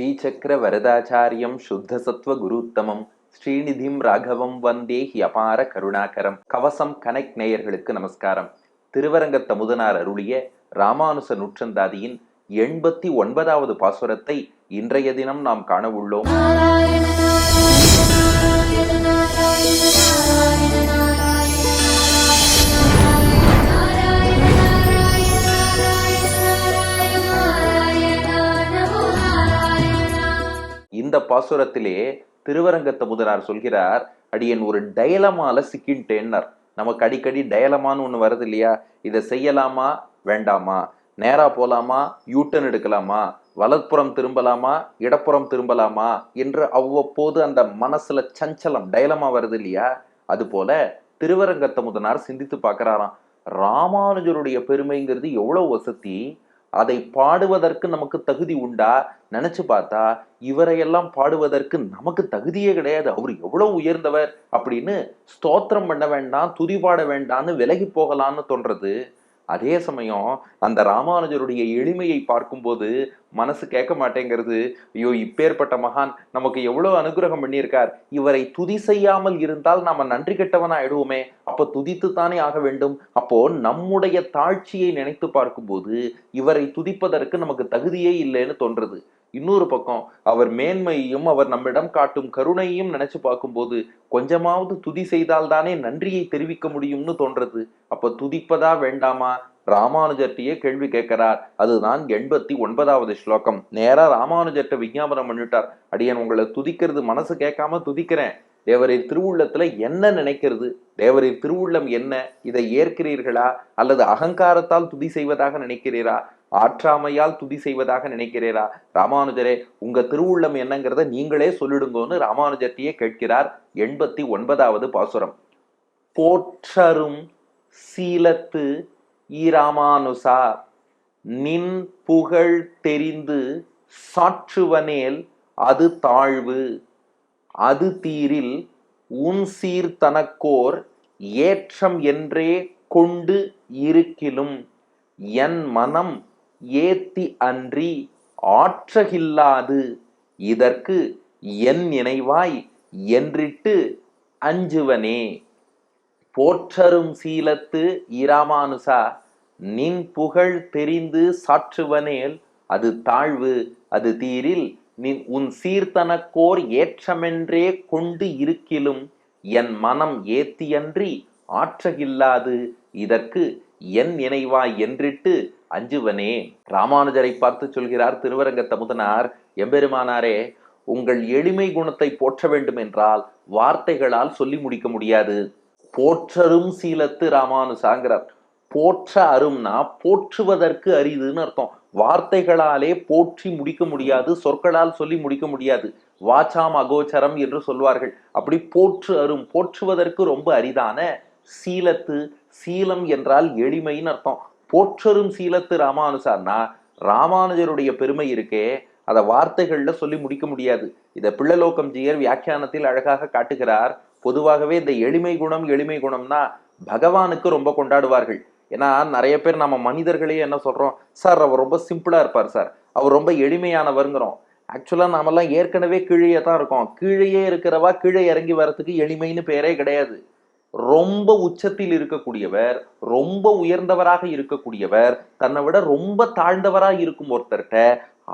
ஸ்ரீசக்கர வரதாச்சாரியம் சுத்த சத்வ குருத்தமம். ஸ்ரீநிதிம் ராகவம் வந்தே ஹி அபார கருணாகரம். கவசம் கனெக்ட் நேயர்களுக்கு நமஸ்காரம். திருவரங்க தமுதனார் அருளிய ராமானுச நூற்றந்தாதியின் எண்பத்தி ஒன்பதாவது பாசுரத்தை இன்றைய தினம் நாம் காண உள்ளோம். இந்த பாசுரத்திலே திருவரங்கத்த முதலார் சொல்கிறார் அடியன் ஒரு டயலமால சிக்கின்ட்டேன்னார். நமக்கு அடிக்கடி டயலமான்னு ஒன்று வருது இல்லையா? இதை செய்யலாமா? வேண்டாமா? நேரா போலாமா? யூட்டன் எடுக்கலாமா? வலப்புறம் திரும்பலாமா? இடப்புறம் திரும்பலாமா? என்று அவ்வப்போது அந்த மனசுல சஞ்சலம் டயலமா வருது இல்லையா? அது போல திருவரங்கத்தமுதனார் சிந்தித்து பார்க்கிறாராம். ராமானுஜருடைய பெருமைங்கிறது எவ்வளவு வசதி. அதை பாடுவதற்கு நமக்கு தகுதி உண்டா? நினைச்சு பார்த்தா இவரையெல்லாம் பாடுவதற்கு நமக்கு தகுதியே கிடையாது. அவர் எவ்வளவு உயர்ந்தவர் அப்படின்னு ஸ்தோத்திரம் பண்ண வேண்டாம் துதி பாட வேண்டாம்னு விலகி போகலான்னு தோன்றது. அதே சமயம் அந்த ராமானுஜருடைய எளிமையை பார்க்கும்போது மனசு கேட்க மாட்டேங்கிறது. ஐயோ இப்பேற்பட்ட மகான் நமக்கு எவ்வளவு அனுகிரகம் பண்ணியிருக்கார். இவரை துதி செய்யாமல் இருந்தால் நாம நன்றி கெட்டவன் ஆயிடுவோமே அப்ப துதித்து தானே ஆக வேண்டும். அப்போ நம்முடைய தாழ்ச்சியை நினைத்து பார்க்கும்போது இவரை துதிப்பதற்கு நமக்கு தகுதியே இல்லைன்னு தோன்றது. இன்னொரு பக்கம் அவர் மேன்மையையும் அவர் நம்மிடம் காட்டும் கருணையும் நினைச்சு பார்க்கும்போது கொஞ்சமாவது துதி செய்தால்தானே நன்றியை தெரிவிக்க முடியும்னு தோன்றது. அப்ப துதிப்பதா வேண்டாமா? ராமானுஜர்கிட்டயே கேள்வி கேட்கிறார். அதுதான் எண்பத்தி ஒன்பதாவது ஸ்லோகம். நேரா ராமானுஜர்கிட்ட விஞ்ஞாபனம் பண்ணிட்டார். அடியன் உங்களை துதிக்கிறது மனசு கேட்காம துதிக்கிறேன். தேவரின் திருவுள்ளத்துல என்ன நினைக்கிறது? தேவரின் திருவுள்ளம் என்ன? இதை ஏற்கிறீர்களா? அல்லது அகங்காரத்தால் துதி செய்வதாக நினைக்கிறீரா? ஆற்றாமையால் துதி செய்வதாக நினைக்கிறீரா? ராமானுஜரே உங்க திருவுள்ளம் என்னங்கிறத நீங்களே சொல்லிடுங்கன்னு ராமானுஜத்தையே கேட்கிறார் எண்பத்தி ஒன்பதாவது பாசுரம். போற்றரும் சீலத்து ஈராமானுசா நின் புகழ் தெரிந்து சாற்றுவனேல் அது தாழ்வு. அது தீரில் உன் சீர் தனக்கோர் ஏற்றம் என்றே கொண்டு இருக்கிலும் என் மனம் ஏத்தி அன்றி ஆற்றகில்லாது. இதற்கு என் நினைவாய் என்றிட்டு அஞ்சுவனே. போற்றரும் சீலத்து இராமானுசா நின் புகழ் தெரிந்து சாற்றுவனேல் அது தாழ்வு அது தீரில் நின் உன் சீர்தனக்கோர் ஏற்றமென்றே கொண்டு இருக்கிலும் என் மனம் ஏத்தியன்றி ஆற்றகில்லாது. இதற்கு என் நினைவாய் என்றிட்டு அஞ்சுவனே ராமானுஜரை பார்த்து சொல்கிறார் திருவரங்க தமுதனார் எம்பெருமானாரே உங்கள் எளிமை குணத்தை போற்ற வேண்டும் என்றால் வார்த்தைகளால் சொல்லி முடிக்க முடியாது. போற்றரும் சீலத்து ராமானுசாங்கிறார் போற்ற அரும்னா போற்றுவதற்கு அரிதுன்னு அர்த்தம். வார்த்தைகளாலே போற்றி முடிக்க முடியாது சொற்களால் சொல்லி முடிக்க முடியாது. வாச்சாம் அகோச்சரம் என்று சொல்வார்கள். அப்படி போற்று அரும் போற்றுவதற்கு ரொம்ப அரிதான சீலத்து சீலம் என்றால் எளிமைன்னு அர்த்தம். போற்றரும் சீலத்து ராமானுசார்னா ராமானுஜருடைய பெருமை இருக்கே அதை வார்த்தைகளில் சொல்லி முடிக்க முடியாது. இதை பிள்ளலோகம் ஜியர் வியாக்கியானத்தில் அழகாக காட்டுகிறார். பொதுவாகவே இந்த எளிமை குணம் எளிமை குணம்னா பகவானுக்கு ரொம்ப கொண்டாடுவார்கள். ஏன்னா நிறைய பேர் நம்ம மனிதர்களே என்ன சொல்கிறோம் சார் அவர் ரொம்ப சிம்பிளாக இருப்பார் சார். அவர் ரொம்ப எளிமையானவருங்கிறோம். ஆக்சுவலாக நாமெல்லாம் ஏற்கனவே கீழே தான் இருக்கோம். கீழேயே இருக்கிறவா கீழே இறங்கி வரத்துக்கு எளிமைன்னு பேரே கிடையாது. ரொம்ப உச்சத்தில் இருக்கக்கூடியவர் ரொம்ப உயர்ந்தவராக இருக்கக்கூடியவர் தன்னை விட ரொம்ப தாழ்ந்தவராக இருக்கும் ஒருத்தர்கிட்ட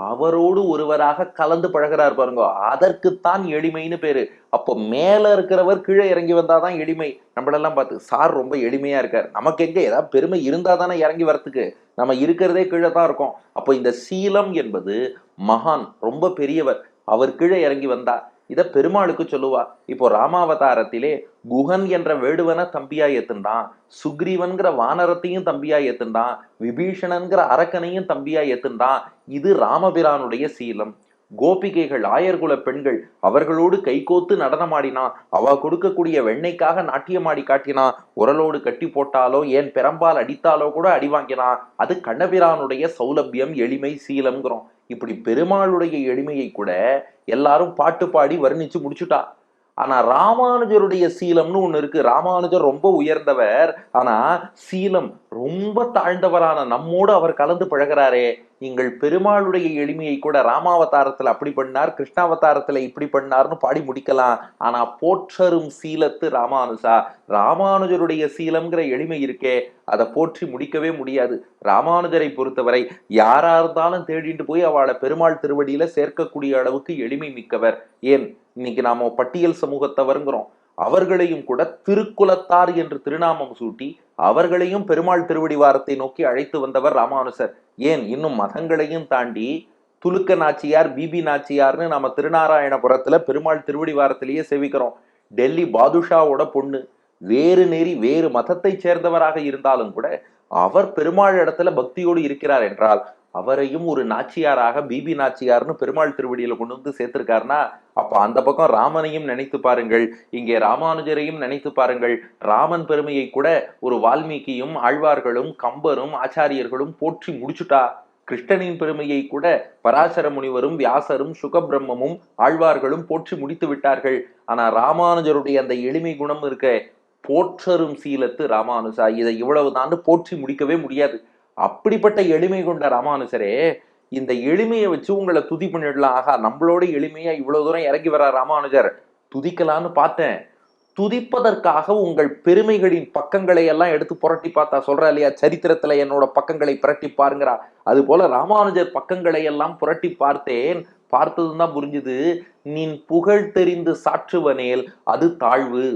அவரோடு ஒருவராக கலந்து பழகிறார் பாருங்க. அதற்குத்தான் எளிமைன்னு பேரு. அப்போ மேல இருக்கிறவர் கீழே இறங்கி வந்தாதான் எளிமை. நம்மளெல்லாம் பார்த்து சார் ரொம்ப எளிமையா இருக்கார். நமக்கு எங்க ஏதாவது பெருமை இருந்தா தானே இறங்கி வரத்துக்கு நம்ம இருக்கிறதே கீழே தான் இருக்கோம். அப்போ இந்த சீலம் என்பது மகான் ரொம்ப பெரியவர். அவர் கீழே இறங்கி வந்தா இதை பெருமாளுக்கு சொல்லுவா. இப்போ ராமாவதாரத்திலே குஹன் என்ற வேடுவனை தம்பியா ஏத்துண்டான். சுக்ரீவன்கிற வானரத்தையும் தம்பியா ஏத்துண்டான். விபீஷணன்கிற அரக்கனையும் தம்பியா ஏத்துண்டான். இது ராமபிரானுடைய சீலம். கோபிகைகள் ஆயர்குல பெண்கள் அவர்களோடு கைகோத்து நடனமாடினான். அவ கொடுக்கக்கூடிய வெண்ணைக்காக நாட்டியமாடி காட்டினான். உரலோடு கட்டி போட்டாலோ ஏன் பெரம்பால் அடித்தாலோ கூட அடி வாங்கினான். அது கண்ணபிரானுடைய சௌலபியம் எளிமை சீலம்ங்கிறோம். இப்படி பெருமாளுடைய எளிமையை கூட எல்லாரும் பாட்டு பாடி வர்ணிச்சு முடிச்சுட்டா. ஆனா ராமானுஜருடைய சீலம்னு ஒண்ணு இருக்கு. ராமானுஜர் ரொம்ப உயர்ந்தவர். ஆனா சீலம் ரொம்ப தாழ்ந்தவரான நம்மோடு அவர் கலந்து பழகிறாரே. நீங்கள் பெருமாளுடைய எளிமையை கூட ராமாவதாரத்துல அப்படி பண்ணார் கிருஷ்ணாவதாரத்துல இப்படி பண்ணார்னு பாடி முடிக்கலாம். ஆனா போற்றரும் சீலத்து ராமானுஜா. ராமானுஜருடைய சீலம்ங்கிற எளிமை இருக்கே. அதை போற்றி முடிக்கவே முடியாது. ராமானுஜரை பொறுத்தவரை யாரா இருந்தாலும் தேடிட்டு போய் அவளை பெருமாள் திருவடியில சேர்க்கக்கூடிய அளவுக்கு எளிமை மிக்கவர். ஏன்? இன்னைக்கு நாம பட்டியல் சமூகத்தவருங்கிறோம் அவர்களையும் கூட திருக்குலத்தார் என்று திருநாமம் சூட்டி அவர்களையும் பெருமாள் திருவடி வாரத்தை நோக்கி அழைத்து வந்தவர் ராமானுசர். ஏன்? இன்னும் மதங்களையும் தாண்டி துலுக்க நாச்சியார் பிபி நாச்சியார்னு நம்ம திருநாராயணபுரத்துல பெருமாள் திருவடி வாரத்திலேயே சேவிக்கிறோம். டெல்லி பாதுஷாவோட பொண்ணு. வேறு நெறி வேறு மதத்தை சேர்ந்தவராக இருந்தாலும் கூட அவர் பெருமாள் இடத்துல பக்தியோடு இருக்கிறார் என்றால் அவரையும் ஒரு நாச்சியாராக பிபி நாச்சியார்னு பெருமாள் திருவடியில கொண்டு வந்து சேர்த்திருக்காருன்னா அப்ப அந்த பக்கம் ராமனையும் நினைத்து பாருங்கள். இங்கே ராமானுஜரையும் நினைத்து பாருங்கள். ராமன் பெருமையை கூட ஒரு வால்மீகியும் ஆழ்வார்களும் கம்பரும் ஆச்சாரியர்களும் போற்றி முடிச்சுட்டா? கிருஷ்ணனின் பெருமையை கூட பராசர முனிவரும் வியாசரும் சுகபிரம்மமும் ஆழ்வார்களும் போற்றி முடித்து விட்டார்கள். ஆனா ராமானுஜருடைய அந்த எளிமை குணம் இருக்க போற்றரும் சீலத்து ராமானுஜா. இதை இவ்வளவு தாண்டு போற்றி முடிக்கவே முடியாது. அப்படிப்பட்ட எளிமை கொண்ட ராமானுஜரே இந்த எளிமையை வச்சு உங்களை துதி பண்ணிடலாம். ஆகா நம்மளோட எளிமையா இவ்வளவு தூரம் இறங்கி வர ராமானுஜர். துதிக்கலான்னு பார்த்தேன். துதிப்பதற்காக உங்கள் பெருமைகளின் பக்கங்களை எல்லாம் எடுத்து புரட்டி பார்த்தா சொல்றா இல்லையா சரித்திரத்துல என்னோட பக்கங்களை புரட்டி பாருங்கிறா. அது போல ராமானுஜர் பக்கங்களை எல்லாம் புரட்டி பார்த்தேன். பார்த்ததும் தான் புரிஞ்சுது நீன் புகழ் தெரிந்து சாற்றுவனேல் அது தாழ்வு.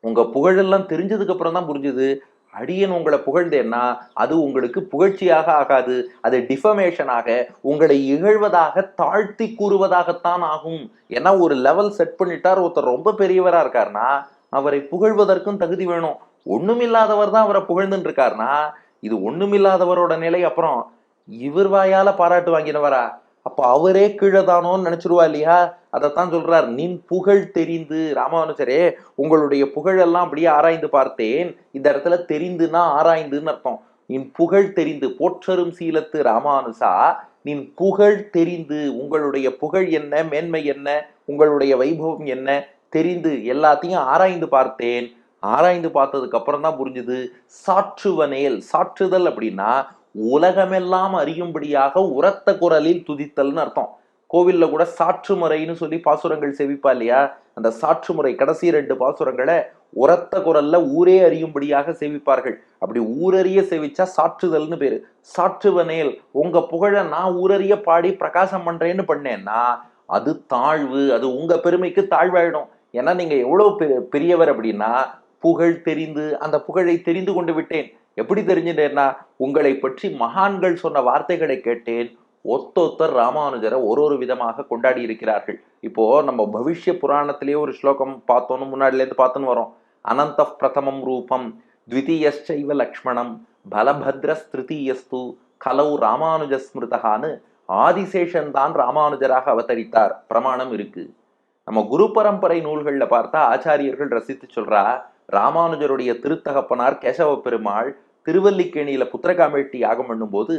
உங்க புகழெல்லாம் தெரிஞ்சதுக்கு அப்புறம் தான் புரிஞ்சுது அடியன் உங்களை புகழ்ந்தேன்னா அது உங்களுக்கு புகழ்ச்சியாக ஆகாது. அது டிஃபமேஷனாக உங்களை இகழ்வதாக தாழ்த்தி கூறுவதாகத்தான் ஆகும். ஏன்னா ஒரு லெவல் செட் பண்ணிட்டார் ஒருத்தர் ரொம்ப பெரியவராக இருக்காருன்னா அவரை புகழ்வதற்கும் தகுதி வேணும். ஒண்ணுமில்லாதவர் தான் அவரை புகழ்ந்துட்டு இருக்காருன்னா இது ஒண்ணுமில்லாதவரோட நிலை. அப்புறம் இவர் வாயால பாராட்டு வாங்கினவரா? அப்போ அவரே கீழே தானோன்னு நினைச்சிருவா இல்லையா? அதைத்தான் சொல்றார். நின் புகழ் தெரிந்து ராமானுஜரே உங்களுடைய புகழெல்லாம் அப்படியே ஆராய்ந்து பார்த்தேன். இந்த இடத்துல தெரிந்துன்னா ஆராய்ந்துன்னு அர்த்தம். நின் புகழ் தெரிந்து போற்றரும் சீலத்து ராமானுசா நின் புகழ் தெரிந்து உங்களுடைய புகழ் என்ன? மேன்மை என்ன? உங்களுடைய வைபவம் என்ன? தெரிந்து எல்லாத்தையும் ஆராய்ந்து பார்த்தேன். ஆராய்ந்து பார்த்ததுக்கு அப்புறம் தான் புரிஞ்சுது சாற்றுவனேல் சாற்றுதல் அப்படின்னா உலகமெல்லாம் அறியும்படியாக உரத்த குரலில் துதித்தல்னு அர்த்தம். கோவில்ல கூட சாற்று முறைன்னு சொல்லி பாசுரங்கள் செவிப்பா இல்லையா? அந்த சாற்று முறை கடைசி ரெண்டு பாசுரங்களை உரத்த குரல்ல ஊரே அறியும்படியாக செவிப்பார்கள். அப்படி ஊரறிய செவிச்சா சாற்றுதல்னு பேரு. சாற்றுவனேல் உங்க புகழ நான் ஊரறிய பாடி பிரகாசம் பண்றேன்னு பண்ணேன்னா அது தாழ்வு அது உங்க பெருமைக்கு தாழ்வாயிடும். ஏன்னா நீங்க எவ்வளவு பெ- பெரியவர் அப்படின்னா புகழ் தெரிந்து அந்த புகழை தெரிந்து கொண்டு விட்டேன். எப்படி தெரிஞ்சுட்டேன்னா உங்களை பற்றி மகான்கள் சொன்ன வார்த்தைகளை கேட்டேன். ஒத்தொத்தர் ராமானுஜரை ஒரு ஒரு விதமாக கொண்டாடி இருக்கிறார்கள். இப்போ நம்ம பவிஷ்ய புராணத்திலேயே ஒரு ஸ்லோகம் பார்த்தோன்னு முன்னாடிலேருந்து பார்த்தோன்னு பார்த்துன்னு வரோம். அனந்த பிரதமம் ரூபம் த்விதீயச்சைவ லக்ஷ்மணம் பலபத்ரஸ் திருத்தீயஸ்து கலவு ராமானுஜ ஸ்மிருதகான்னு ஆதிசேஷன் தான் ராமானுஜராக அவதரித்தார். பிரமாணம் இருக்கு. நம்ம குரு பரம்பரை நூல்களில் பார்த்தா ஆச்சாரியர்கள் ரசித்து சொல்றா ராமானுஜருடைய திருத்தகப்பனார் கேசவ பெருமாள் திருவல்லிக்கேணியில புத்திரகாமேட்டி யாகம் பண்ணும்போது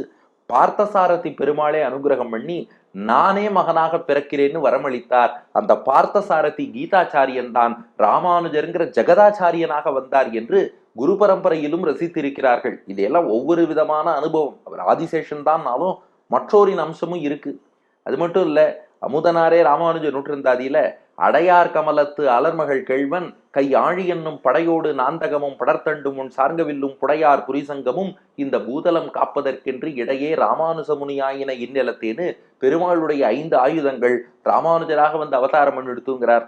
பார்த்தசாரதி பெருமாளே அனுகிரகம் பண்ணி நானே மகனாக பிறக்கிறேன்னு வரமளித்தார். அந்த பார்த்தசாரதி கீதாச்சாரியன் தான். ராமானுஜருங்கிற ஜெகதாச்சாரியனாக வந்தார் என்று குரு பரம்பரையிலும் ரசித்திருக்கிறார்கள். இதையெல்லாம் ஒவ்வொரு விதமான அனுபவம். அவர் ஆதிசேஷன் தான்னாலும் மற்றோரின் அம்சமும் இருக்கு. அது மட்டும் இல்லை அமுதனாரே ராமானுஜ நூற்றந்தாதியில அடையார் கமலத்து அலர்மகள் கேழ்வன் கை ஆழி என்னும் படையோடு நாந்தகமும் படர்த்தண்டும் உன் சார்கவில்லும் புடையார் புரிசங்கமும் இந்த பூதலம் காப்பதற்கென்று இடையே ராமானுஜ முனியாயின இந்நிலத்தேனு பெருமாளுடைய ஐந்து ஆயுதங்கள் ராமானுஜராக வந்து அவதாரம் எடுத்துங்கிறார்.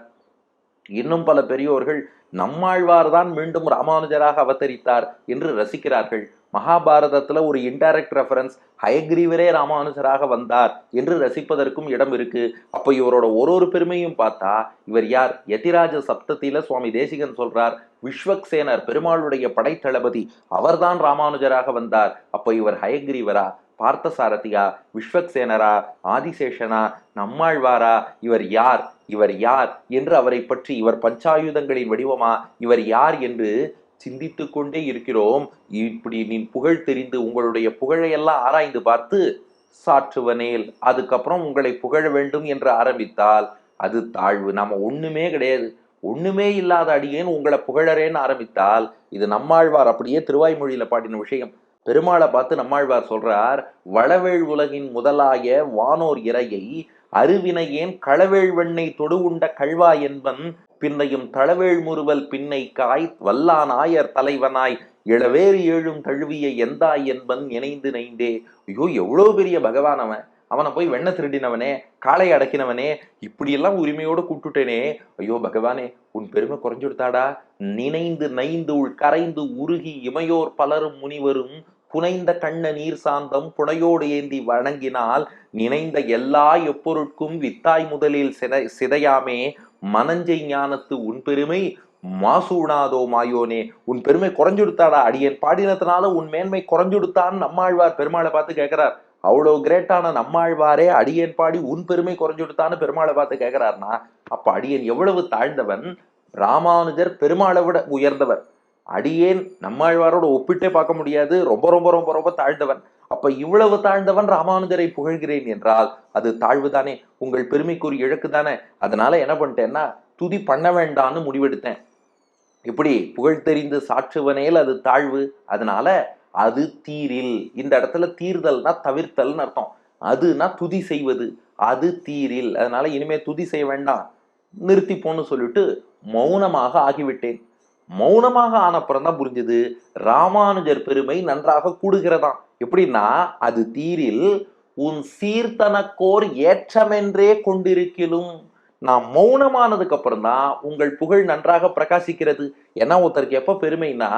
இன்னும் பல பெரியோர்கள் நம்மாழ்வார் தான் மீண்டும் ராமானுஜராக அவதரித்தார் என்று ரசிக்கிறார்கள். மகாபாரதத்தில் ஒரு இன்டைரக்ட் ரெஃபரன்ஸ் ஹயக்ரீவரே ராமானுஜராக வந்தார் என்று ரசிப்பதற்கும் இடம் இருக்கு. அப்போ இவரோட ஒரு ஒரு பெருமையும் பார்த்தா இவர் யார்? யதிராஜ சப்தத்தில சுவாமி தேசிகன் சொல்றார் விஸ்வக்சேனர் பெருமாளுடைய படைத்தளபதி அவர்தான் ராமானுஜராக வந்தார். அப்போ இவர் ஹயக்ரீவரா பார்த்தசாரதியா விஸ்வக்சேனரா ஆதிசேஷனா நம்மாழ்வாரா இவர் யார்? இவர் யார்? என்று அவரை பற்றி இவர் பஞ்சாயுதங்களின் வடிவமா இவர் யார் என்று சிந்தித்து கொண்டே இருக்கிறோம். இப்படி நீ புகழ் தெரிந்து உங்களுடைய புகழையெல்லாம் ஆராய்ந்து பார்த்து சாற்றுவனேல் அதுக்கப்புறம் உங்களை புகழ வேண்டும் என்று ஆரம்பித்தால் அது தாழ்வு. நம்ம ஒண்ணுமே கிடையாது. ஒண்ணுமே இல்லாத அடியேன் உங்களை புகழறேன்னு ஆரம்பித்தால் இது நம்மாழ்வார் அப்படியே திருவாய்மொழியில பாடின விஷயம். பெருமாளை பார்த்து நம்மாழ்வார் சொல்றார் வளவேள் உலகின் முதலாய வானோர் இறையை அருவினையேன் களவேள் வெண்ணை தொடு உண்ட கழ்வா என்பன் பின்னையும் தளவேள் முறுவல் பின்னை காய் வல்லானாயர் தலைவனாய் இளவேறு ஏழும் தழுவிய எந்தாய் என்பன் இணைந்து நைந்தே ஐயோ எவ்வளோ பெரிய பகவான் அவன். அவனை போய் வெண்ணை திருடினவனே காளை அடக்கினவனே இப்படியெல்லாம் உரிமையோடு கூட்டுட்டேனே ஐயோ பகவானே உன் பெருமை குறைஞ்சுடுத்தாடா. நினைந்து நைந்து உள் கரைந்து உருகி இமையோர் பலரும் முனிவரும் புனைந்த கண்ண நீர் சாந்தம் புனையோடு ஏந்தி வணங்கினால் நினைந்த எல்லா எப்பொருட்கும் வித்தாய் முதலில் சிதை சிதையாமே. மனஞ்சை ஞானத்து உன் பெருமை மாசூடாதோ மாயோனே. உன் பெருமை குறைஞ்சுடுத்தாடா அடியேன். பாடினதுனால உன் மேன்மை குறைஞ்சுடுத்தான்னு நம்மாழ்வார் பெருமாளை பார்த்து கேட்கிறார். அவ்வளோ கிரேட்டான நம்மாழ்வாரே அடியேன் பாடி உன் பெருமை குறைஞ்சுடுத்தான்னு பெருமாளை பார்த்து கேட்கிறார்னா அப்ப அடியேன் எவ்வளவு தாழ்ந்தவன்? ராமானுஜர் பெருமாளை விட உயர்ந்தவர். அடியேன் நம்மாழ்வாரோட ஒப்பிட்டே பார்க்க முடியாது. ரொம்ப ரொம்ப ரொம்ப ரொம்ப தாழ்ந்தவன். அப்ப இவ்வளவு தாழ்ந்தவன் ராமானுஜரை புகழ்கிறேன் என்றால் அது தாழ்வுதானே? உங்கள் பெருமைக்குரிய இழக்கு தானே? அதனால என்ன பண்ணிட்டேன்னா துதி பண்ண வேண்டான்னு முடிவெடுத்தேன். இப்படி புகழ் தெரிந்து சாற்றுவனேல் அது தாழ்வு. அதனால அது தீரில். இந்த இடத்துல தீர்தல்னா தவிர்த்தல்னு அர்த்தம். அதுனா துதி செய்வது. அது தீரில். அதனால இனிமே துதி செய்ய வேண்டாம். நிறுத்திப்போன்னு சொல்லிட்டு மௌனமாக ஆகிவிட்டேன். மௌனமாக ஆனப்புறம் தான் புரிஞ்சது. ராமானுஜர் பெருமை நன்றாக கூடுகிறதாம் எப்படின்னா அது தீரில் உன் சீர்த்தனக்கோர் ஏற்றமென்றே கொண்டிருக்கிலும் நான் மௌனமானதுக்கு அப்புறம் தான் உங்கள் புகழ் நன்றாக பிரகாசிக்கிறது. ஏன்னா ஒருத்தருக்கு எப்ப பெருமைனா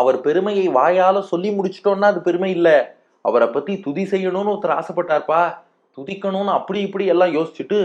அவர் பெருமையை வாயால சொல்லி முடிச்சிட்டோம்னா அது பெருமை இல்லை. அவரை பத்தி துதி செய்யணும்னு ஒருத்தர் ஆசைப்பட்டார்ப்பா. துதிக்கணும்னு அப்படி இப்படி எல்லாம் யோசிச்சுட்டு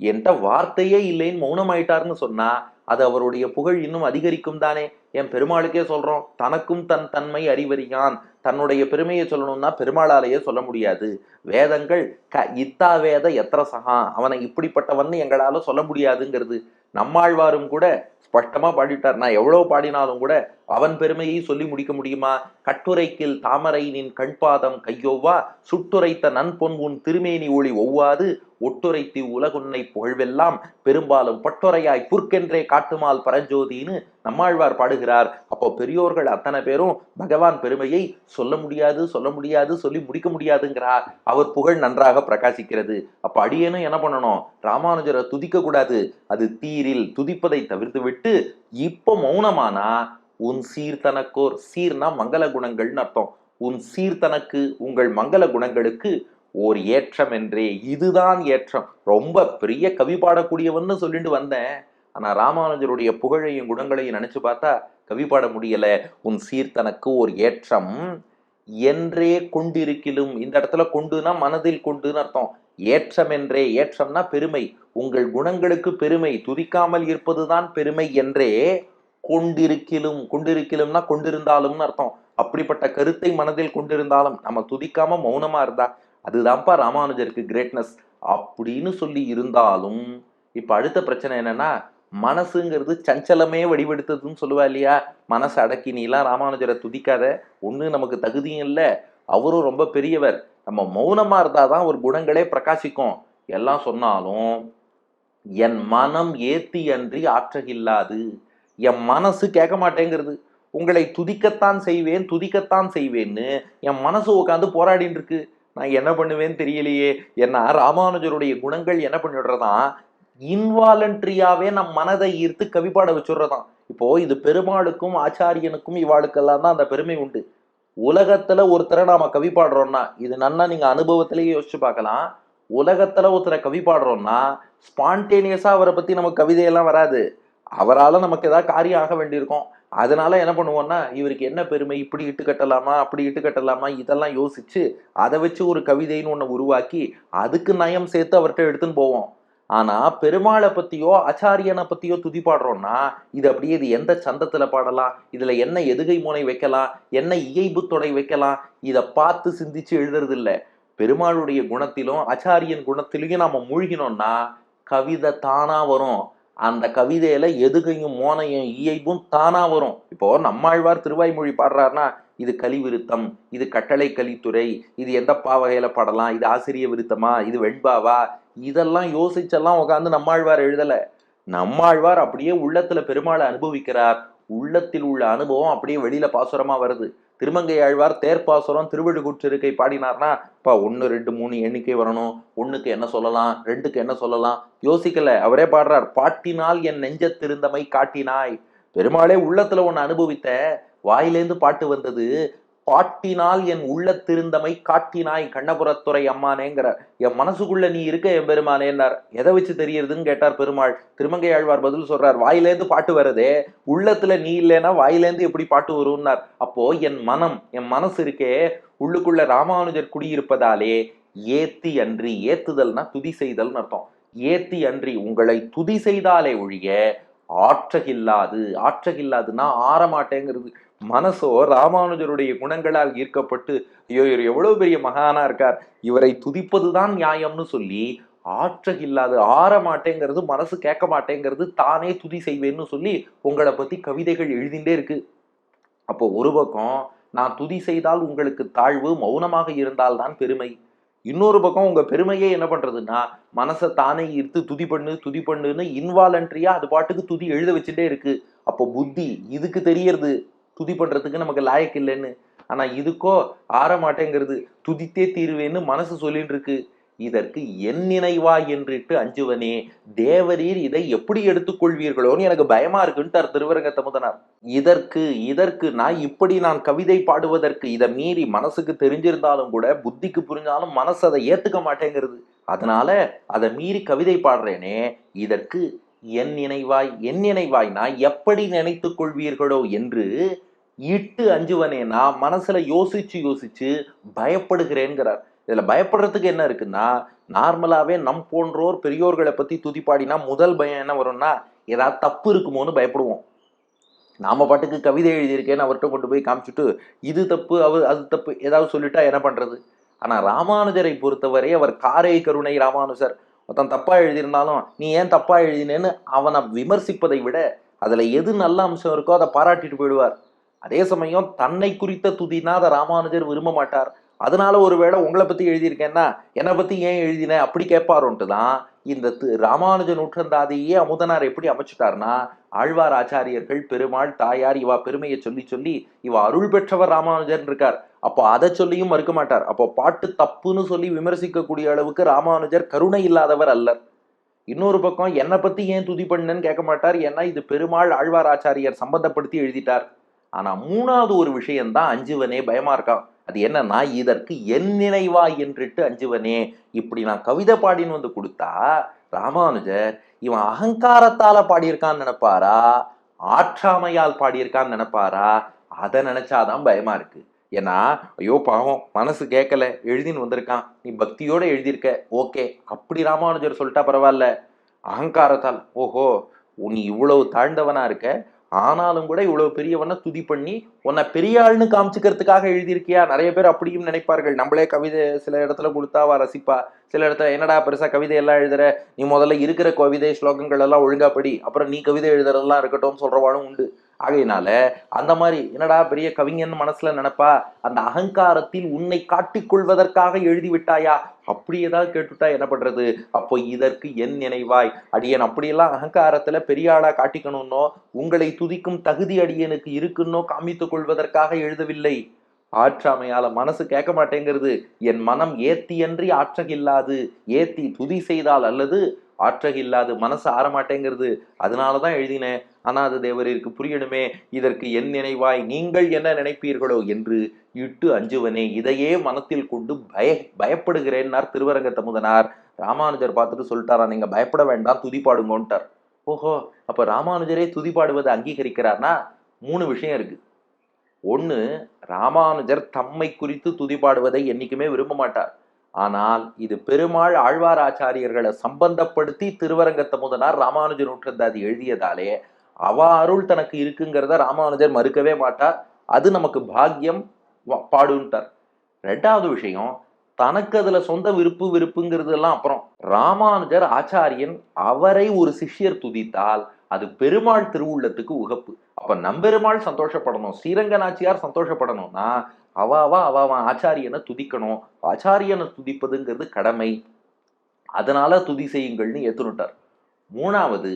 என்கிட்ட வார்த்தையே இல்லைன்னு மௌனமாயிட்டாருன்னு சொன்னா அது அவருடைய புகழ் இன்னும் அதிகரிக்கும் தானே? என் பெருமாளுக்கே சொல்றோம் தனக்கும் தன் தன்மை அறிவறியான். தன்னுடைய பெருமையை சொல்லணும்னா பெருமாளாலேயே சொல்ல முடியாது. வேதங்கள் க இத்தா வேத எத்திர சகா அவனை இப்படிப்பட்டவன் எங்களால சொல்ல முடியாதுங்கிறது. நம்மாழ்வாரும் கூட ஸ்பஷ்டமா பாடிட்டார். நான் எவ்வளவு பாடினாலும் கூட அவன் பெருமையை சொல்லி முடிக்க முடியுமா? கட்டுரைக்கில் தாமரை நின் கண்பாதம் கையொவ்வா சுட்டுரைத்த நன்பொன் உன் திருமேனி ஒளி ஒவ்வாது ஒட்டுரைத்தி உலகுன்னை புகழ்வெல்லாம் பெரும்பாலும் பட்டொரையாய் புற்கென்றே காட்டுமால் பரஞ்சோதின்னு நம்மாழ்வார் பாடுகிறார். அப்போ பெரியோர்கள் அத்தனை பேரும் பகவான் பெருமையை சொல்ல முடியாது சொல்ல முடியாது சொல்லி முடிக்க முடியாதுங்கிறார். அவர் புகழ் நன்றாக பிரகாசிக்கிறது. அப்போ அடியேனும் என்ன பண்ணணும்? ராமானுஜரை துதிக்க கூடாது. அது தீரில் துதிப்பதை தவிர்த்து விட்டு இப்போ மௌனமானா உன் சீர்தனக்கோர் சீர்னா மங்கள குணங்கள்னு அர்த்தம். உன் சீர்தனக்கு உங்கள் மங்கள குணங்களுக்கு ஓர் ஏற்றம் என்றே இதுதான் ஏற்றம். ரொம்ப பெரிய கவி பாடக்கூடியவன்னு சொல்லிட்டு வந்தேன். ஆனால் ராமானுஜருடைய புகழையும் குணங்களையும் நினச்சி பார்த்தா கவி பாட முடியலை. உன் சீர்தனக்கு ஒரு ஏற்றம் என்றே கொண்டிருக்கிலும். இந்த இடத்துல கொண்டுனா மனதில் கொண்டுன்னு அர்த்தம். ஏற்றம் என்றே ஏற்றம்னா பெருமை. உங்கள் குணங்களுக்கு பெருமை. துதிக்காமல் இருப்பதுதான் பெருமை என்றே கொண்டிருக்கிலும். கொண்டிருக்கிலும்னா கொண்டிருந்தாலும்னு அர்த்தம். அப்படிப்பட்ட கருத்தை மனதில் கொண்டிருந்தாலும் நம்ம துதிக்காம மௌனமா இருந்தா அதுதான்ப்பா ராமானுஜருக்கு கிரேட்னஸ் அப்படின்னு சொல்லி இருந்தாலும் இப்போ அடுத்த பிரச்சனை என்னன்னா மனசுங்கிறது சஞ்சலமே வடிவெடுத்ததுன்னு சொல்லுவா இல்லையா? மனசு அடக்கி நீலாம் ராமானுஜரை துதிக்காத. ஒன்று நமக்கு தகுதியும் இல்லை. அவரும் ரொம்ப பெரியவர். நம்ம மௌனமாக இருந்தால் தான் ஒரு குணங்களே பிரகாசிக்கும். எல்லாம் சொன்னாலும் என் மனம் ஏத்தி அன்றி ஆற்றகில்லாது. என் மனசு கேட்க மாட்டேங்கிறது. உங்களை துதிக்கத்தான் செய்வேன் துதிக்கத்தான் செய்வேன்னு என் மனசு உட்காந்து போராடின்னு இருக்கு நான் என்ன பண்ணுவேன்னு தெரியலையே. ஏன்னா ராமானுஜருடைய குணங்கள் என்ன பண்ணிடுறதான் இன்வாலண்ட்ரியாவே நம் மனதை ஈர்த்து கவிப்பாட வச்சுடுறதாம் இப்போ இது பெருமாளுக்கும் ஆச்சாரியனுக்கும் இவாளுக்கெல்லாம் தான் அந்த பெருமை உண்டு. உலகத்துல ஒருத்தரை நாம கவி பாடுறோம்னா இது நன்னா நீங்க அனுபவத்திலேயே யோசிச்சு பார்க்கலாம். உலகத்துல ஒருத்தரை கவி பாடுறோம்னா ஸ்பான்டேனியஸா அவரை பத்தி நமக்கு கவிதையெல்லாம் வராது. அவரால் நமக்கு ஏதாவது காரியம் ஆக வேண்டியிருக்கும். அதனால என்ன பண்ணுவோம்னா இவருக்கு என்ன பெருமை? இப்படி இட்டு கட்டலாமா? அப்படி இட்டு கட்டலாமா? இதெல்லாம் யோசிச்சு அதை வச்சு ஒரு கவிதைன்னு ஒன்று உருவாக்கி அதுக்கு நயம் சேர்த்து அவர்கிட்ட எடுத்துன்னு போவோம். ஆனா பெருமாளை பத்தியோ ஆச்சாரியனை பத்தியோ துதி பாடுறோம்னா இது அப்படியே இது எந்த சந்தத்துல பாடலாம்? இதுல என்ன எதுகை முனை வைக்கலாம்? என்ன இயைபு தொடை வைக்கலாம்? இதை பார்த்து சிந்திச்சு எழுதுறது இல்ல பெருமாளுடைய குணத்திலும் ஆச்சாரியன் குணத்திலையும் நாம மூழ்கினோம்னா கவிதை தானா வரும். அந்த கவிதையில எதுகையும் மோனையும் இயைபும் தானா வரும். இப்போ நம்மாழ்வார் திருவாய்மொழி பாடுறாருன்னா இது கலி விருத்தம் இது கட்டளை கலித்துறை இது எந்த பாவகையில பாடலாம் இது ஆசிரிய விருத்தமா இது வெண்பாவா? இதெல்லாம் யோசிச்செல்லாம் உட்காந்து நம்மாழ்வார் எழுதல. நம்மாழ்வார் அப்படியே உள்ளத்துல பெருமாளை அனுபவிக்கிறார். உள்ளத்தில் உள்ள அனுபவம் அப்படியே வெளியில பாசுரமா வருது. திருமங்கை ஆழ்வார் தேர்ப்பாசுரம் திருவள்ளுக்குற்றிருக்கை பாடினார்னா இப்போ ஒன்று ரெண்டு மூணு எண்ணிக்கை வரணும். ஒன்றுக்கு என்ன சொல்லலாம்? ரெண்டுக்கு என்ன சொல்லலாம்? யோசிக்கல. அவரே பாடுறார் பாட்டினால் என் நெஞ்சத்திருந்தமை காட்டினாய். பெருமாளே உள்ளத்துல ஒன்று அனுபவித்த வாயிலேந்து பாட்டு வந்தது பாட்டினால் என் உள்ளத்திருந்தமை காட்டினாய் கண்ணபுரத்துறை அம்மானேங்கிற. என் மனசுக்குள்ள நீ இருக்க என் பெருமானேன்னார் எதை வச்சு தெரியறதுன்னு கேட்டார் பெருமாள். திருமங்கை ஆழ்வார் பதில் சொல்றார் வாயிலேந்து பாட்டு வருதே உள்ளத்துல நீ இல்லைன்னா வாயிலேந்து எப்படி பாட்டு வரும்னார்? அப்போ என் மனம் என் மனசு இருக்கே உள்ளுக்குள்ள ராமானுஜர் குடியிருப்பதாலே ஏத்தி அன்றி ஏத்துதல்னா துதி செய்தல்னு அர்த்தம். ஏத்தி அன்றி உங்களை துதி செய்தாலே ஒழிய ஆற்றகில்லாது ஆற்றகில்லாதுன்னா ஆறமாட்டேங்கிறது. மனசோ ராமானுஜருடைய குணங்களால் ஈர்க்கப்பட்டு ஐயோ இவர் எவ்வளவு பெரிய மகானா இருக்கார் இவரை துதிப்பதுதான் நியாயம்னு சொல்லி ஆற்றகில்லாது ஆற மாட்டேங்கிறது மனசு கேட்க மாட்டேங்கிறது தானே துதி செய்வேன்னு சொல்லி உங்களை பத்தி கவிதைகள் எழுதிண்டே இருக்கு. அப்போ ஒரு பக்கம் நான் துதி செய்தால் உங்களுக்கு தாழ்வு மௌனமாக இருந்தால்தான் பெருமை. இன்னொரு பக்கம் உங்க பெருமையே என்ன பண்றதுன்னா மனசை தானே ஈர்த்து துதி பண்ணு துதி பண்ணுன்னு இன்வாலண்ட்ரியா அது பாட்டுக்கு துதி எழுத வச்சுட்டே இருக்கு. அப்போ புத்தி இதுக்கு தெரியறது. துதி பண்றதுக்கு நமக்கு லாயக்கு இல்லைன்னு. ஆனா இதுக்கோ ஆற மாட்டேங்கிறது துதித்தே தீருவேன்னு மனசு சொல்லிட்டு இருக்கு இதற்கு என் நினைவா என்றிட்டு அஞ்சுவனே தேவரீர் இதை எப்படி எடுத்துக்கொள்வீர்களோன்னு எனக்கு பயமா இருக்குன்ட்டார் திருவரங்க தமுதனார். இதற்கு இதற்கு நான் இப்படி நான் கவிதை பாடுவதற்கு இதை மீறி மனசுக்கு தெரிஞ்சிருந்தாலும் கூட புத்திக்கு புரிஞ்சாலும் மனசு அதை ஏத்துக்க மாட்டேங்கிறது. அதனால அதை மீறி கவிதை பாடுறேனே இதற்கு என் நினைவாய் என் நினைவாய் நான் எப்படி நினைத்துக் கொள்வீர்களோ என்று இட்டு அஞ்சுவனேனா மனசில் மனசுல யோசிச்சு யோசிச்சு பயப்படுகிறேன்கிறார். இதுல பயப்படுறதுக்கு என்ன இருக்குன்னா நார்மலாவே நம் போன்றோர் பெரியோர்களை பத்தி துதிப்பாடினா முதல் பயம் என்ன வரும்னா ஏதாவது தப்பு இருக்குமோன்னு பயப்படுவோம். நாம பாட்டுக்கு கவிதை எழுதியிருக்கேன்னு அவர்கிட்ட கொண்டு போய் காமிச்சிட்டு இது தப்பு அவர் அது தப்பு ஏதாவது சொல்லிட்டா என்ன பண்றது? ஆனா ராமானுஜரை பொறுத்தவரை அவர் காரை கருணை ராமானுஜர். மொத்தம் தப்பா எழுதியிருந்தாலும் நீ ஏன் தப்பா எழுதினேன்னு அவனை விமர்சிப்பதை விட அதுல எது நல்ல அம்சம் இருக்கோ அதை பாராட்டிட்டு போயிடுவார். அதே சமயம் தன்னை குறித்த துதினா அதை ராமானுஜர் விரும்ப மாட்டார். அதனால ஒருவேளை உங்களை பத்தி எழுதியிருக்கேன்னா என்னை பத்தி ஏன் எழுதின? அப்படி கேட்பாரோன்ட்டு தான் இந்த ராமானுஜ நூற்றந்தாதியே அமுதனார் எப்படி அமைச்சிட்டார்னா ஆழ்வார் ஆச்சாரியர்கள் பெருமாள் தாயார் இவா பெருமையை சொல்லி சொல்லி இவா அருள் பெற்றவர் ராமானுஜர் இருக்கார். அப்போ அதை சொல்லியும் மறுக்க மாட்டார். அப்போ பாட்டு தப்புன்னு சொல்லி விமர்சிக்கக்கூடிய அளவுக்கு ராமானுஜர் கருணை இல்லாதவர் அல்லர். இன்னொரு பக்கம் என்னை பத்தி ஏன் துதி பண்ணுன்னு கேட்க மாட்டார். ஏன்னா இது பெருமாள் ஆழ்வார் ஆச்சாரியர் சம்பந்தப்படுத்தி எழுதிட்டார். ஆனா மூணாவது ஒரு விஷயம்தான் அஞ்சுவனே பயமா இருக்கான் அது என்னன்னா இதற்கு என் நினைவா என்றிட்டு அஞ்சுவனே. இப்படி நான் கவிதை பாடின்னு வந்து கொடுத்தா ராமானுஜர் இவன் அகங்காரத்தால பாடியிருக்கான்னு நினைப்பாரா? ஆற்றாமையால் பாடியிருக்கான்னு நினைப்பாரா? அதை நினைச்சாதான் பயமா இருக்கு. ஏன்னா ஐயோ பாவம் மனசு கேட்கல எழுதின்னு வந்திருக்கான். நீ பக்தியோட எழுதியிருக்க. ஓகே அப்படி ராமானுஜர் சொல்லிட்டா பரவாயில்ல. அகங்காரத்தால் ஓஹோ நீ இவ்வளவு தாழ்ந்தவனா இருக்க. ஆனாலும் கூட இவ்வளவு பெரியவனை துதி பண்ணி உன்னை பெரியாள்னு காமிச்சுக்கிறதுக்காக எழுதியிருக்கியா? நிறைய பேர் அப்படியும் நினைப்பார்கள். நம்மளே கவிதை சில இடத்துல கொடுத்தாவா ரசிப்பா? சில இடத்துல என்னடா பெருசா கவிதை எல்லாம் எழுதுற? நீ முதல்ல இருக்கிற கவிதை ஸ்லோகங்கள் எல்லாம் ஒழுங்கா படி. அப்புறம் நீ கவிதை எழுதுறதெல்லாம் இருக்கட்டும் சொல்றவாளும் உண்டு. ஆகையினால அந்த மாதிரி என்னடா பெரிய கவிஞன் மனசுல நினைப்பா? அந்த அகங்காரத்தில் உன்னை காட்டிக் கொள்வதற்காக எழுதி விட்டாயா? அப்படி ஏதாவது கேட்டுட்டா என்ன பண்றது? அப்போ இதற்கு என் நினைவாய். அடியன் அப்படியெல்லாம் அகங்காரத்துல பெரிய ஆளா காட்டிக்கணும்னோ உங்களை துதிக்கும் தகுதி அடியனுக்கு இருக்குன்னோ காமித்துக் கொள்வதற்காக எழுதவில்லை. ஆற்றாமையால மனசு கேட்க மாட்டேங்கிறது. என் மனம் ஏத்தியன்றி ஆற்றகில்லாது ஏத்தி துதி செய்தால் அல்லது ஆற்றகில்லாது மனசு ஆறமாட்டேங்கிறது. அதனாலதான் எழுதினேன். ஆனா அது தேவரிற்கு புரியணுமே இதற்கு என் நினைவாய் நீங்கள் என்ன நினைப்பீர்களோ என்று இட்டு அஞ்சுவனே. இதையே மனத்தில் கொண்டு பய பயப்படுகிறேன்னார் திருவரங்க தமுதனார். ராமானுஜர் பார்த்துட்டு சொல்லிட்டாரா நீங்கள் பயப்பட வேண்டாம் துதி பாடுங்கோன்ட்டார் ஓஹோ அப்போ ராமானுஜரே துதி பாடுவதை அங்கீகரிக்கிறார்னா மூணு விஷயம் இருக்குது ஒன்று ராமானுஜர் தம்மை குறித்து துதி பாடுவதை விரும்ப மாட்டார். ஆனால் இது பெருமாள் ஆழ்வார் ஆச்சாரியர்களை சம்பந்தப்படுத்தி திருவரங்கத்த முதனார் ராமானுஜர் நூற்றந்தாதி எழுதியதாலே அவ அருள் தனக்கு இருக்குங்கிறத ராமானுஜர் மறுக்கவே மாட்டார். அது நமக்கு பாக்கியம் பாடுன்ட்டார். ரெண்டாவது விஷயம் தனக்கு அதுல சொந்த விருப்பு விருப்புங்கிறது எல்லாம் அப்புறம் ராமானுஜர் ஆச்சாரியன் அவரை ஒரு சிஷ்யர் துதித்தால் அது பெருமாள் திருவுள்ளத்துக்கு உகப்பு. அப்ப நம்பெருமாள் சந்தோஷப்படணும் ஸ்ரீரங்க நாச்சியார் சந்தோஷப்படணும்னா அவாவா அவன் ஆச்சாரியனை துதிக்கணும். ஆச்சாரியனை துதிப்பதுங்கிறது கடமை. அதனால துதி செய்யுங்கள்னு ஏத்துனுட்டார். மூணாவது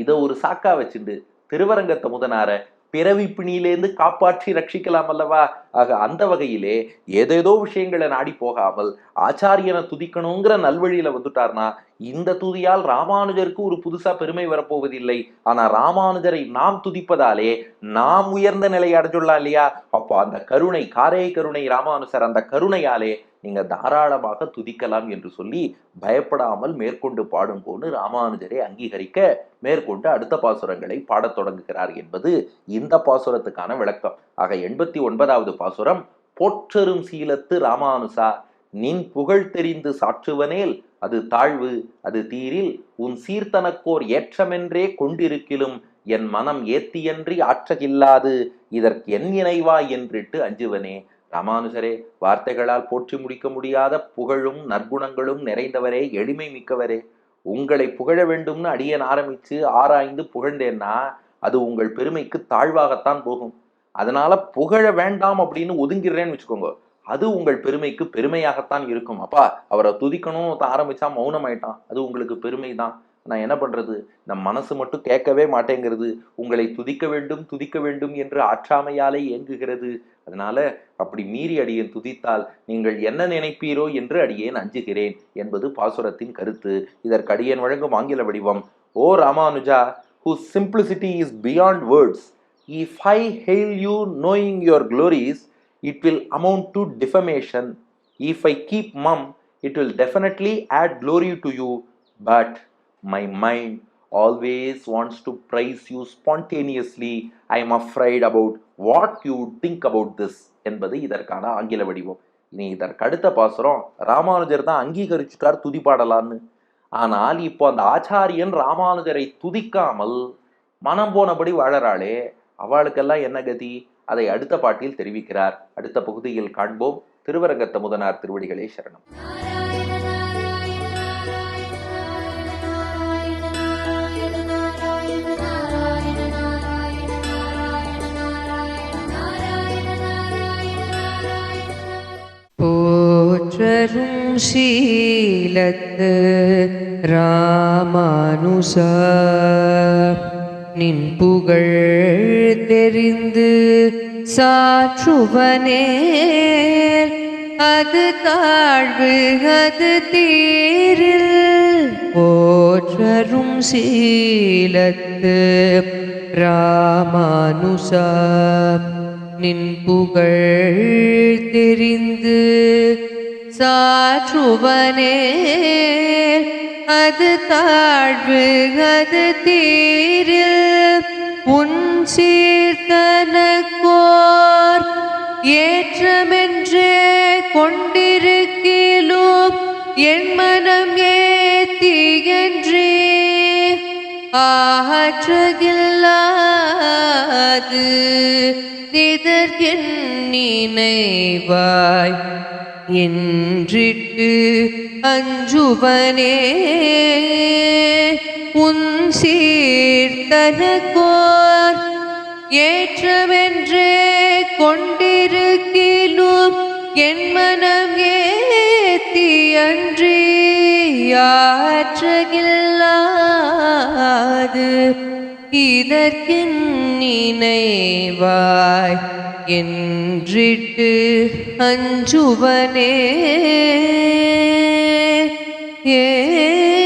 இதை ஒரு சாக்கா வச்சுண்டு திருவரங்கத்த முதனார பிறவி பிணியிலேருந்து காப்பாற்றி ரட்சிக்கலாம் அல்லவா? ஆக அந்த வகையிலே ஏதேதோ விஷயங்களை நாடி போகாமல் ஆச்சாரியனை துதிக்கணுங்கிற நல்வழியில வந்துட்டார்னா இந்த துதியால் ராமானுஜருக்கு ஒரு புதுசா பெருமை வரப்போவதில்லை. ஆனா ராமானுஜரை நாம் துதிப்பதாலே நாம் உயர்ந்த நிலையை அடைஞ்சுள்ளா இல்லையா? அப்போ அந்த கருணை காரே கருணை ராமானுஜர் அந்த கருணையாலே நீங்கள் தாராளமாக துதிக்கலாம் என்று சொல்லி பயப்படாமல் மேற்கொண்டு பாடும்போது ராமானுஜரை அங்கீகரிக்க மேற்கொண்டு அடுத்த பாசுரங்களை பாடத் தொடங்குகிறார் என்பது இந்த பாசுரத்துக்கான விளக்கம். ஆக எண்பத்தி ஒன்பதாவது பாசுரம் போற்றரும் சீலத்து ராமானுசா நின் புகழ் தெரிந்து சாற்றுவனேல் அது தாழ்வு அது தீரில் உன் சீர்தனக்கோர் ஏற்றமென்றே கொண்டிருக்கிலும் என் மனம் ஏத்தியன்றி ஆற்றகில்லாது இதற்கு என் இணைவா என்றிட்டு அஞ்சுவனே ராமானுஜரே வார்த்தைகளால் போற்றி முடிக்க முடியாத புகழும் நற்குணங்களும் நிறைந்தவரே எளிமை மிக்கவரே. உங்களை புகழ வேண்டும்னு அடியன் ஆரம்பித்து ஆராய்ந்து புகழ்ந்தேன்னா அது உங்கள் பெருமைக்கு தாழ்வாகத்தான் போகும். அதனால புகழ வேண்டாம் அப்படின்னு ஒதுங்கிடுறேன்னு வச்சுக்கோங்க. அது உங்கள் பெருமைக்கு பெருமையாகத்தான் இருக்கும். அப்பா அவரை துதிக்கணும் ஆரம்பிச்சா மௌனம் ஆயிட்டான் அது உங்களுக்கு பெருமை தான் நான் என்ன பண்ணுறது நம் மனசு மட்டும் கேட்கவே மாட்டேங்கிறது. உங்களை துதிக்க வேண்டும் துதிக்க வேண்டும் என்று ஆற்றாமையாலே ஏங்குகிறது. அதனால அப்படி மீறி அடியேன் துதித்தால் நீங்கள் என்ன நினைப்பீரோ என்று அடியேன் அஞ்சுகிறேன் என்பது பாசுரத்தின் கருத்து. இதற்கு அடியேன் வழங்கும் ஆங்கில வடிவம் O Ramanuja who simplicity is beyond words if I hail you knowing your glories it will amount to defamation if I keep mum it will definitely add glory to you but my mind always wants to praise you spontaneously. I am afraid about what you would think about this என்பது இதற்கான ஆங்கில வடிவம். இனி இதற்கு அடுத்த பாசுரம் ராமானுஜர் தான் அங்கீகரிச்சுட்டார் துதிப்பாடலான்னு ஆனால் இப்போ அந்த ஆச்சாரியன் ராமானுஜரை துதிக்காமல் மனம் போனபடி வாழறாளே அவளுக்கெல்லாம் என்ன கதி? அதை அடுத்த பாட்டில் தெரிவிக்கிறார். அடுத்த பகுதியில் காண்போம். திருவரங்கத்த முதனார் திருவடிகளே சரணம். போற்றரும் சீலத்து ராமானுச. நின் புகழ் தெரிந்து சாற்றுவனே அது தாழ்வு அது தீரில் போற்றரும் சீலத்து ராமானுசா. நின் புகழ் தெரிந்து சாற்றுவனே அது தாழ்வு அது தீரில் உன் சீர்த்தனக்கோர் ஏற்றமென்றே கொண்டிருக்கிலும் என் மனம் ஏத்தியன்றே ஆற்றகில்லாது நிதற்கென் நினைவாய் என்றிட்டு அஞ்சுவனே உன் சீர்த்தனக்கோர் ஏற்றமென்றே கொண்டிருக்கிலும் என் மனம் ஏத்தி அன்றி யாற்றகில்லாது இதற்கு நினைவாய் என்றிட்டு அஞ்சுவனே. ஏ